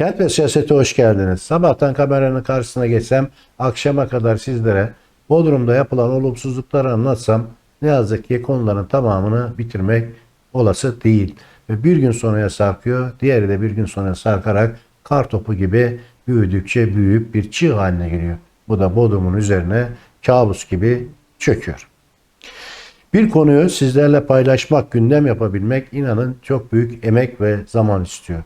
Kent ve siyasete hoş geldiniz. Sabahtan kameranın karşısına geçsem, akşama kadar sizlere Bodrum'da yapılan olumsuzlukları anlatsam ne yazık ki konuların tamamını bitirmek olası değil. Ve bir gün sonraya sarkıyor, diğeri de bir gün sonra sarkarak kar topu gibi büyüdükçe büyüyüp bir çığ haline geliyor. Bu da Bodrum'un üzerine kabus gibi çöküyor. Bir konuyu sizlerle paylaşmak, gündem yapabilmek inanın çok büyük emek ve zaman istiyor.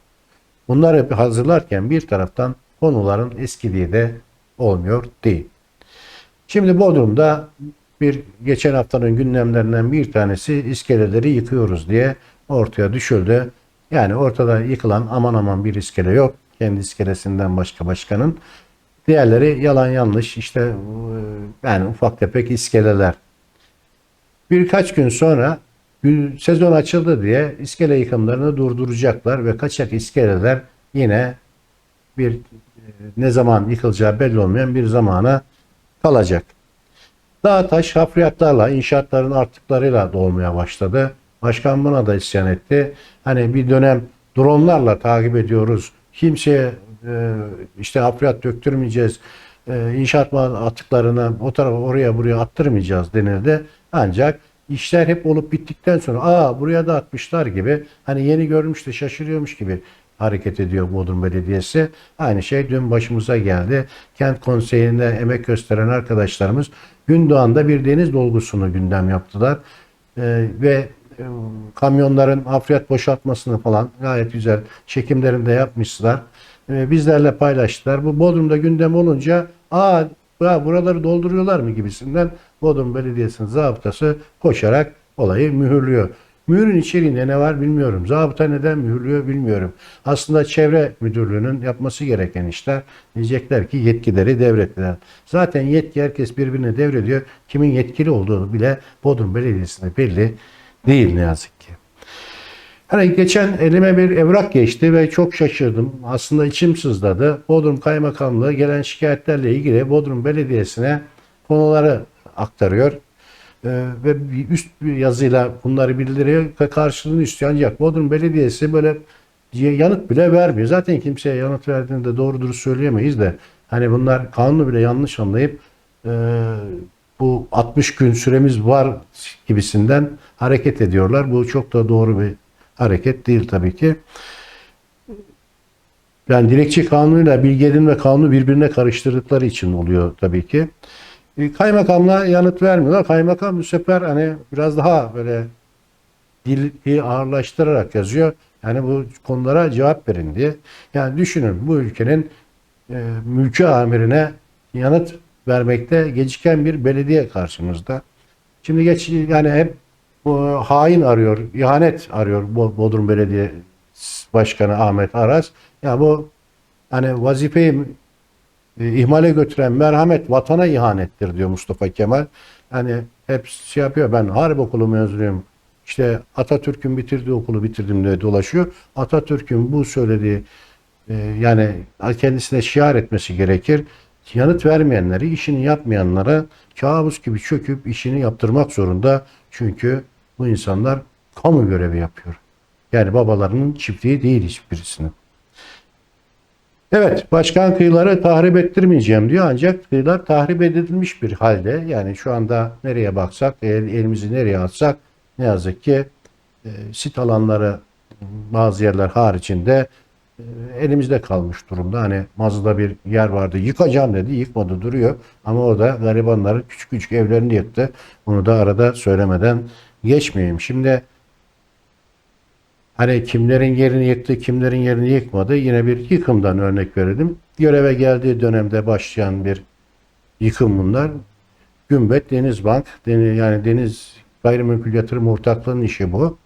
Bunları hazırlarken bir taraftan konuların eskiliği de olmuyor değil. Şimdi Bodrum'da bir geçen haftanın gündemlerinden bir tanesi iskeleleri yıkıyoruz diye ortaya düşüldü. Yani ortada yıkılan aman aman bir iskele yok. Kendi iskelesinden başka başkanın. Diğerleri yalan yanlış işte e, yani ufak tefek iskeleler. Birkaç gün sonra sezon açıldı diye iskele yıkımlarını durduracaklar ve kaçak iskeleler yine bir e, ne zaman yıkılacağı belli olmayan bir zamana kalacak. Dağ taş hafriyatlarla, inşaatların arttıklarıyla dolmaya başladı. Başkan buna da isyan etti. Hani bir dönem dronlarla takip ediyoruz. Kimseye e, işte hafriyat döktürmeyeceğiz. E, inşaat atıklarını o tarafa oraya buraya attırmayacağız denildi. Ancak işler hep olup bittikten sonra aa buraya da atmışlar gibi hani yeni görmüş de şaşırıyormuş gibi hareket ediyor Bodrum Belediyesi. Aynı şey dün başımıza geldi. Kent konseyinde emek gösteren arkadaşlarımız Gündoğan'da bir deniz dolgusunu gündem yaptılar. Ee, ve e, kamyonların hafriyat boşaltmasını falan gayet güzel çekimlerinde yapmışlar. Ee, bizlerle paylaştılar. Bu Bodrum'da gündem olunca aa ya buraları dolduruyorlar mı gibisinden Bodrum Belediyesi'nin zabıtası koşarak olayı mühürlüyor. Mühürün içeriğinde ne var bilmiyorum. Zabıta neden mühürlüyor bilmiyorum. Aslında çevre müdürlüğünün yapması gereken işler diyecekler ki yetkileri devrettiler. Zaten yetki herkes birbirine devrediyor. Kimin yetkili olduğu bile Bodrum Belediyesi'nde belli değil ne yazık. Hani geçen elime bir evrak geçti ve çok şaşırdım. Aslında içim sızladı. Bodrum Kaymakamlığı gelen şikayetlerle ilgili Bodrum Belediyesi'ne konuları aktarıyor. Ee, ve üst yazıyla bunları bildiriyor ve karşılığını istiyor. Ancak Bodrum Belediyesi böyle yanıt bile vermiyor. Zaten kimseye yanıt verdiğini de doğru dürüst söyleyemeyiz de hani bunlar kanunu bile yanlış anlayıp e, bu 60 gün süremiz var gibisinden hareket ediyorlar. Bu çok da doğru bir hareket değil tabii ki. Yani dilekçe kanunuyla bilgi edinme kanunu birbirine karıştırdıkları için oluyor tabii ki. E, Kaymakamla yanıt vermiyorlar. Kaymakam bu sefer hani biraz daha böyle dili ağırlaştırarak yazıyor. Yani bu konulara cevap verin diye. Yani düşünün bu ülkenin e, mülkü amirine yanıt vermekte geciken bir belediye karşımızda. Şimdi geç yani hep hain arıyor, ihanet arıyor Bo- Bodrum Belediye Başkanı Ahmet Aras. Ya bu hani vazifeyi e, ihmale götüren merhamet vatana ihanettir diyor Mustafa Kemal. Hani hep şey yapıyor ben harp okulu mezunuyum. İşte Atatürk'ün bitirdiği okulu bitirdim diye dolaşıyor. Atatürk'ün bu söylediği e, yani kendisine şiar etmesi gerekir. Yanıt vermeyenleri, işini yapmayanlara kabus gibi çöküp işini yaptırmak zorunda. Çünkü bu insanlar kamu görevi yapıyor. Yani babalarının çiftliği değil hiçbirisinin. Evet, başkan kıyıları tahrip ettirmeyeceğim diyor ancak kıyılar tahrip edilmiş bir halde. Yani şu anda nereye baksak, el, elimizi nereye atsak ne yazık ki e, sit alanları bazı yerler haricinde e, elimizde kalmış durumda. Hani Mazı'da bir yer vardı, yıkacağım dedi, yıkmadı duruyor. Ama orada garibanların küçük küçük evlerini yıktı. Bunu da arada söylemeden geçmeyeyim. Şimdi Hani kimlerin yerini yıktı, kimlerin yerini yıkmadı. Yine bir yıkımdan örnek verelim. Göreve geldiği dönemde başlayan bir yıkım bunlar. Gümbet Denizbank, deni- yani Deniz Gayrimenkul Yatırım Ortaklığı'nın işi bu.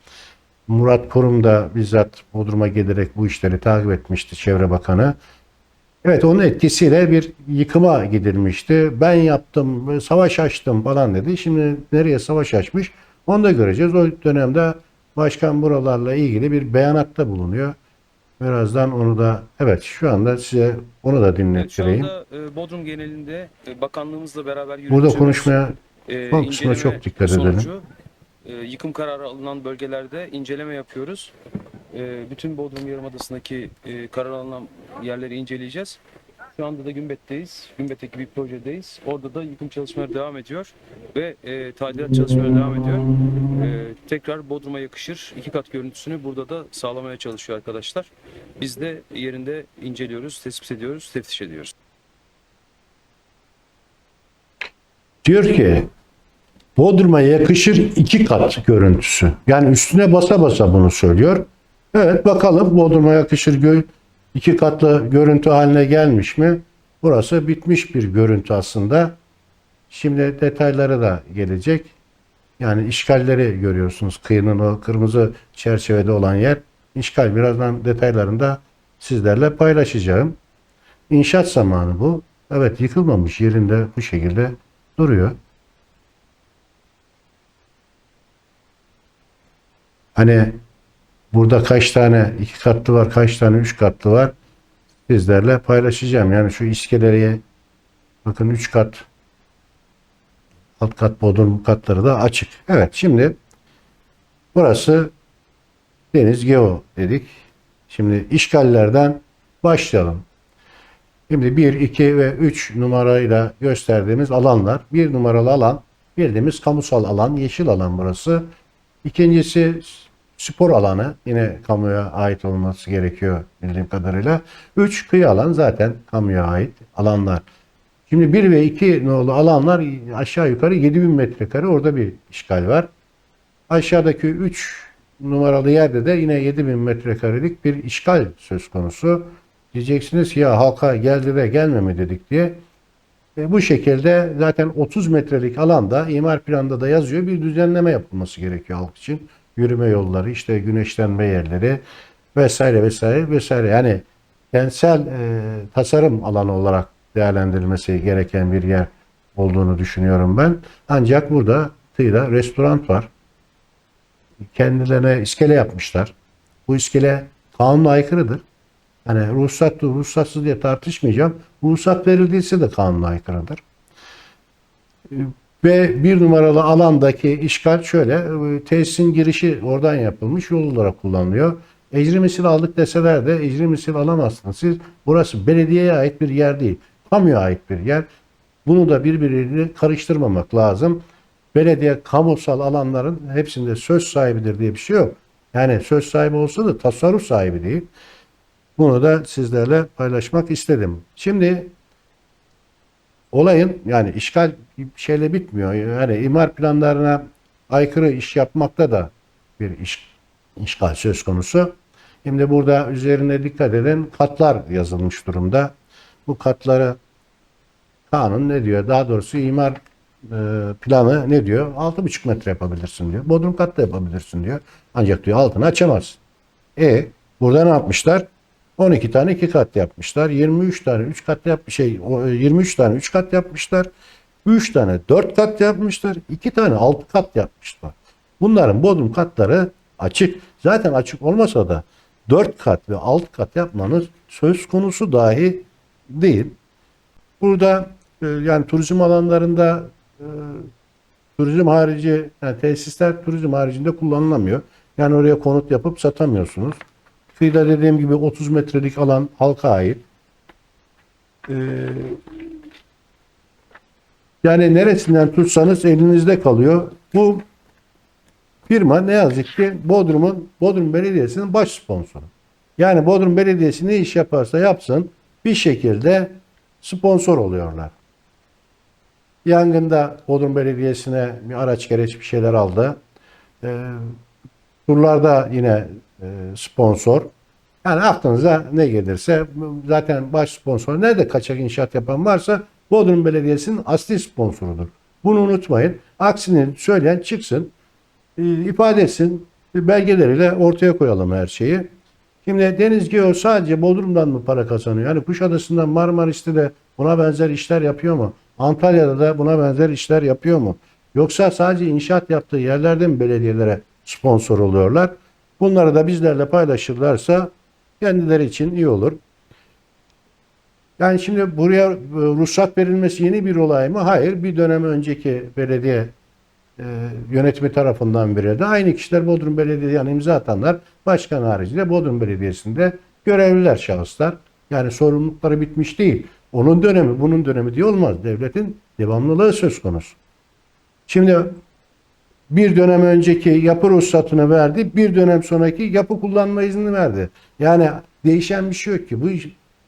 Murat Kurum da bizzat Bodrum'a gelerek bu işleri takip etmişti Çevre Bakanı. Evet onun etkisiyle bir yıkıma gidilmişti. Ben yaptım, savaş açtım falan dedi. Şimdi nereye savaş açmış onu da göreceğiz. O dönemde başkan buralarla ilgili bir beyanatта bulunuyor. Birazdan onu da evet şu anda size onu da Evet, şu dinlettireyim. anda e, Bodrum genelinde e, bakanlığımızla beraber Burada konuşmaya e, son kısmına çok dikkat edelim. sonucu, e, yıkım kararı alınan bölgelerde inceleme yapıyoruz. E, bütün Bodrum Yarımadası'ndaki e, karar alınan yerleri inceleyeceğiz. Şu anda da Gümbet'teyiz. Gümbet'teki bir projedeyiz. Orada da yıkım çalışmaları devam ediyor ve e, tadilat çalışmaları devam ediyor. E, tekrar Bodrum'a yakışır iki kat görüntüsünü burada da sağlamaya çalışıyor arkadaşlar. Biz de yerinde inceliyoruz, tespit ediyoruz, teftiş ediyoruz. Diyor ki Bodrum'a yakışır iki kat görüntüsü. Yani üstüne basa basa bunu söylüyor. Evet bakalım Bodrum'a yakışır gö- iki katlı görüntü haline gelmiş mi? Burası bitmiş bir görüntü aslında. Şimdi detayları da gelecek. Yani işgalleri görüyorsunuz. Kıyının o kırmızı çerçevede olan yer. İşgal birazdan detaylarını da sizlerle paylaşacağım. İnşaat zamanı bu. Evet yıkılmamış yerinde bu şekilde duruyor. Hani burada kaç tane iki katlı var, kaç tane üç katlı var sizlerle paylaşacağım. Yani şu iskeleye bakın üç kat alt kat bodrum katları da açık. Evet şimdi burası Deniz Geo dedik. Şimdi işgallerden başlayalım. Şimdi 1, 2 ve 3 numarayla gösterdiğimiz alanlar. Bir numaralı alan bildiğimiz kamusal alan, yeşil alan burası. İkincisi spor alanı. Yine kamuya ait olması gerekiyor bildiğim kadarıyla. 3 kıyı alan zaten kamuya ait alanlar. Şimdi 1 ve 2 nolu alanlar aşağı yukarı 7000 metrekare orada bir işgal var. Aşağıdaki 3 numaralı yerde de yine 7000 metrekarelik bir işgal söz konusu. Diyeceksiniz ya halka geldi ve gelmemi dedik diye. E, bu şekilde zaten 30 metrelik alanda imar planında da yazıyor bir düzenleme yapılması gerekiyor halk için. Yürüme yolları, işte güneşlenme yerleri vesaire vesaire vesaire. Yani kentsel e, tasarım alanı olarak değerlendirilmesi gereken bir yer olduğunu düşünüyorum ben. Ancak burada kıyıda restoran var. Kendilerine iskele yapmışlar. Bu iskele kanuna aykırıdır. Hani ruhsatlı, ruhsatsız diye tartışmayacağım. Ruhsat verildiyse de kanuna aykırıdır. Ve bir numaralı alandaki işgal şöyle, e, tesisin girişi oradan yapılmış yol olarak kullanılıyor. Ecri misil aldık deseler de ecri misil alamazsınız. Siz burası belediyeye ait bir yer değil. Kamuya ait bir yer. Bunu da birbiriyle karıştırmamak lazım. Belediye kamusal alanların hepsinde söz sahibidir diye bir şey yok. Yani söz sahibi olsa da tasarruf sahibi değil. Bunu da sizlerle paylaşmak istedim. Şimdi olayın yani işgal şeyle bitmiyor. Yani imar planlarına aykırı iş yapmakta da bir iş, işgal söz konusu. Şimdi burada üzerine dikkat edin katlar yazılmış durumda. Bu katları kanun ne diyor? Daha doğrusu imar e, planı ne diyor? 6,5 metre yapabilirsin diyor. Bodrum kat da yapabilirsin diyor. Ancak diyor altını açamazsın. E burada ne yapmışlar? 12 tane 2 kat yapmışlar. 23 tane 3 kat yap şey o, e, 23 tane 3 kat yapmışlar. 3 tane 4 kat yapmışlar. 2 tane 6 kat yapmışlar. Bunların bodrum katları açık. Zaten açık olmasa da 4 kat ve 6 kat yapmanız söz konusu dahi değil. Burada e, yani turizm alanlarında e, turizm harici yani tesisler turizm haricinde kullanılamıyor. Yani oraya konut yapıp satamıyorsunuz. Kıyıda dediğim gibi 30 metrelik alan halka ait. Ee, yani neresinden tutsanız elinizde kalıyor. Bu firma ne yazık ki Bodrum'un Bodrum Belediyesi'nin baş sponsoru. Yani Bodrum Belediyesi ne iş yaparsa yapsın bir şekilde sponsor oluyorlar. Yangında Bodrum Belediyesi'ne bir araç gereç bir şeyler aldı. Ee, turlarda yine sponsor. Yani aklınıza ne gelirse zaten baş sponsor nerede kaçak inşaat yapan varsa Bodrum Belediyesi'nin asli sponsorudur. Bunu unutmayın. Aksini söyleyen çıksın, e, ifade etsin, belgeleriyle ortaya koyalım her şeyi. Şimdi Deniz Geo sadece Bodrum'dan mı para kazanıyor? Yani Kuşadası'ndan Marmaris'te de buna benzer işler yapıyor mu? Antalya'da da buna benzer işler yapıyor mu? Yoksa sadece inşaat yaptığı yerlerde mi belediyelere sponsor oluyorlar? Bunları da bizlerle paylaşırlarsa kendileri için iyi olur. Yani şimdi buraya e, ruhsat verilmesi yeni bir olay mı? Hayır. Bir dönem önceki belediye e, yönetimi tarafından verildi. Aynı kişiler Bodrum Belediye yani imza atanlar başkan haricinde Bodrum Belediyesi'nde görevliler şahıslar. Yani sorumlulukları bitmiş değil. Onun dönemi, bunun dönemi diye olmaz. Devletin devamlılığı söz konusu. Şimdi bir dönem önceki yapı ruhsatını verdi, bir dönem sonraki yapı kullanma izni verdi. Yani değişen bir şey yok ki. Bu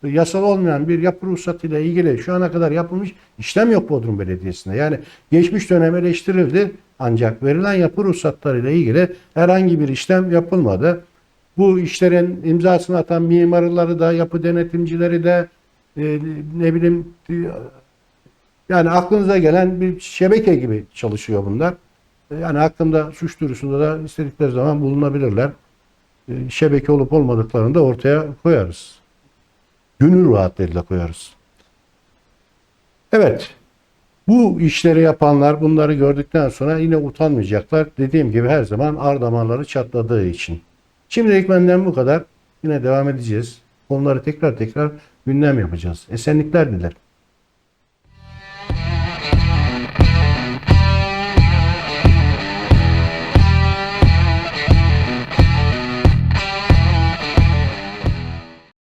yasal olmayan bir yapı ruhsatıyla ilgili şu ana kadar yapılmış işlem yok Bodrum Belediyesi'nde. Yani geçmiş dönem eleştirildi ancak verilen yapı ruhsatlarıyla ilgili herhangi bir işlem yapılmadı. Bu işlerin imzasını atan mimarları da, yapı denetimcileri de, e, ne bileyim yani aklınıza gelen bir şebeke gibi çalışıyor bunlar. E, Yani hakkında suç duyurusunda da istedikleri zaman bulunabilirler. E, Şebeke olup olmadıklarını da ortaya koyarız. Gönül rahatlığıyla koyarız. Evet. Bu işleri yapanlar bunları gördükten sonra yine utanmayacaklar. Dediğim gibi her zaman ar damarları çatladığı için. Şimdilik benden bu kadar. Yine devam edeceğiz. Konuları tekrar tekrar gündem yapacağız. Esenlikler dilerim.